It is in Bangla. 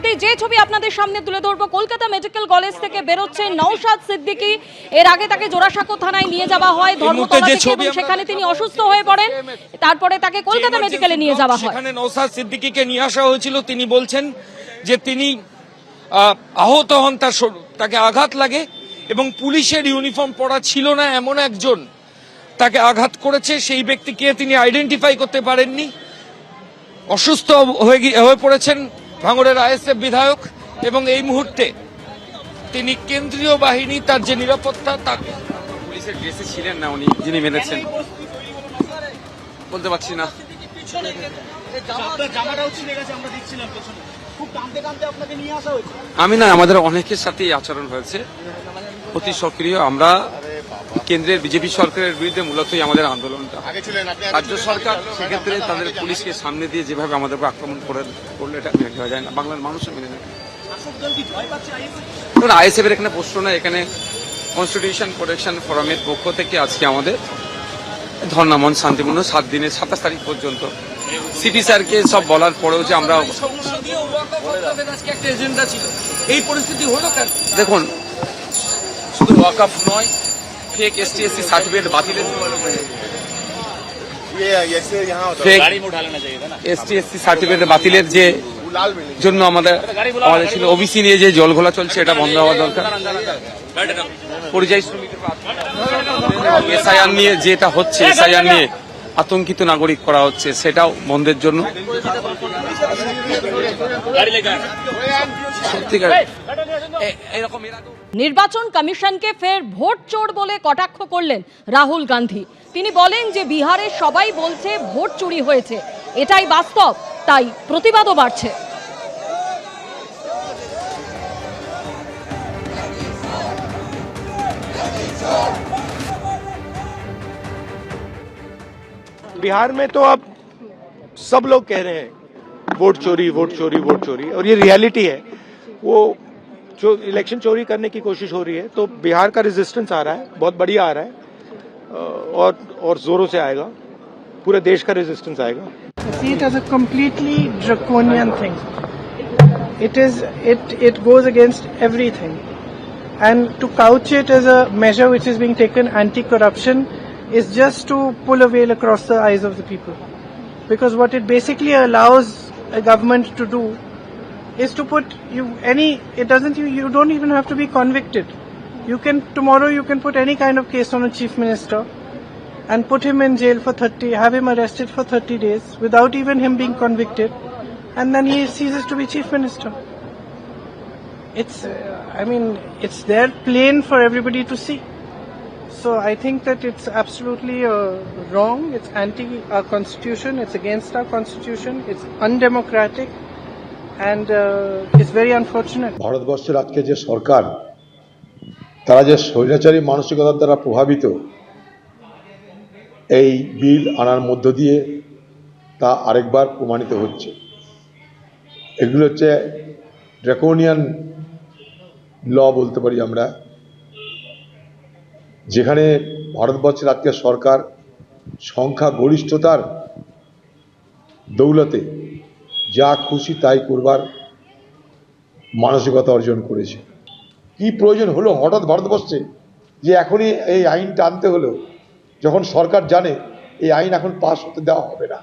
মধ্যে যে ছবি আপনাদের সামনে তুলে ধরবো কলকাতা মেডিকেল কলেজ থেকে বেরোচ্ছে নওশাদ সিদ্দিকি। এর আগে তাকে জোড়াসাঁকো থানায় নিয়ে যাওয়া হয় ধর্মতলা থেকে সেখানে তিনি অসুস্থ হয়ে পড়েন। তারপরে তাকে কলকাতা মেডিকেলে নিয়ে যাওয়া হয়। সেখানে নৌসাদ সিদ্দিকিকে নিয়ে আসা হয়েছিল। তিনি বলছেন যে তিনি আহত হন তার তাকে আঘাত লাগে এবং পুলিশের ইউনিফর্ম পরা ছিল না এমন একজন তাকে আঘাত করেছে। সেই ব্যক্তিকে তিনি আইডেন্টিফাই করতে পারেননি। অসুস্থ হয়ে হয়ে পড়েছেন। ভাঙড়ের আইএসএফ বিধায়ক এবং এই মুহূর্তে তিনি কেন্দ্রীয় বাহিনী, তার যে নিরাপত্তা, তাকে পুলিশের ড্রেসে ছিলেন না উনি, যিনি মেরেছেন। বলতে পারছি না। আমি না, আমাদের অনেকের সাথেই আচরণ হয়েছে। অতি সক্রিয় আমরা কেন্দ্রের বিজেপি সরকারের বিরুদ্ধে মূলতই আমাদের আন্দোলনটা। রাজ্য সরকার সেক্ষেত্রে তাদের পুলিশকে সামনে দিয়ে যেভাবে আমাদের উপর আক্রমণ করে করলে এটা মেনে নেওয়া যায় না। বাংলার মানুষও মেনে নেয়। আইএসএফ? এর এখানে প্রশ্ন না এখানে কনস্টিটিউশন প্রোটেকশন ফোরামের পক্ষ থেকে আজকে আমাদের ধর্নামন শান্তিপূর্ণ সাত দিনে সাতাশ তারিখ পর্যন্ত। সিপি স্যারকে সব বলার পরেও যে আমরা সংসদীয় ওয়াকফের আজকে একটা এজেন্ডা ছিল। এই পরিস্থিতি হলো দেখুন শুধু ওয়াকআপ নয় ফেক एस এসসি সার্টিফিকেট বাতিলের ফেক এসটি সার্টিফিকেট বাতিলের যে জন্য আমাদের ছিল ওবিসি নিয়ে যে জল ঘোলা চলছে এটা বন্ধ হওয়া দরকার পরিযায়ী শ্রমিকের এসআইআর নিয়ে যেটা হচ্ছে এসআইআর নিয়ে আতঙ্কিত নাগরিক করা হচ্ছে সেটাও বন্ধের জন্য। নির্বাচন কমিশনকে ফের ভোট চোর বলে কটাক্ষ করলেন রাহুল গান্ধী। তিনি বলেন যে বিহারে সবাই বলছে ভোট চুরি হয়েছে। এটাই বাস্তব তাই প্রতিবাদও বাড়ছে। बिहार में तो अब सब लोग कह रहे हैं, वोट चोरी वोट चोरी वोट चोरी। और ये रियलिटी है। वो जो इलेक्शन चोरी करने की कोशिश हो रही है तो बिहार का रेजिस्टेंस आ रहा है, बहुत बढ़िया आ रहा है और और जोरों से आएगा। पूरे देश का रेजिस्टेंस आएगा। It completely draconian thing it is it it goes against everything and to couch it is a major which is being taken anti corruption is just to pull a veil across the eyes of the people, because what it basically allows a government to do is to put you any it doesn't you you don't even have to be convicted. You can tomorrow you can put any kind of case on a chief minister and put him in jail for 30, have him arrested for 30 days without even him being convicted, and then he ceases to be chief minister. It's, I mean, it's there plain for everybody to see. So I think that it's absolutely uh, wrong. It's anti our constitution. It's against our constitution. It's undemocratic, and uh, it's very unfortunate. ভারতবর্ষের আজকে যে সরকার তারা যে স্বৈরাচারী মানসিকতার দ্বারা প্রভাবিত এই বিল আনার মধ্য দিয়ে তা আরেকবার প্রমাণিত হচ্ছে এগুলো হচ্ছে ড্রাকোনিয়ান ল বলতে পারি আমরা যেখানে ভারতবর্ষের আজকে সরকার সংখ্যা গরিষ্ঠতার দৌলতে যা খুশি তাই করবার মানসিকতা অর্জন করেছে। কি প্রয়োজন হলো হঠাৎ ভারতবর্ষে যে এখনই এই আইনটা আনতে হলো যখন সরকার জানে, এই আইন এখন পাশ হতে দেওয়া হবে না।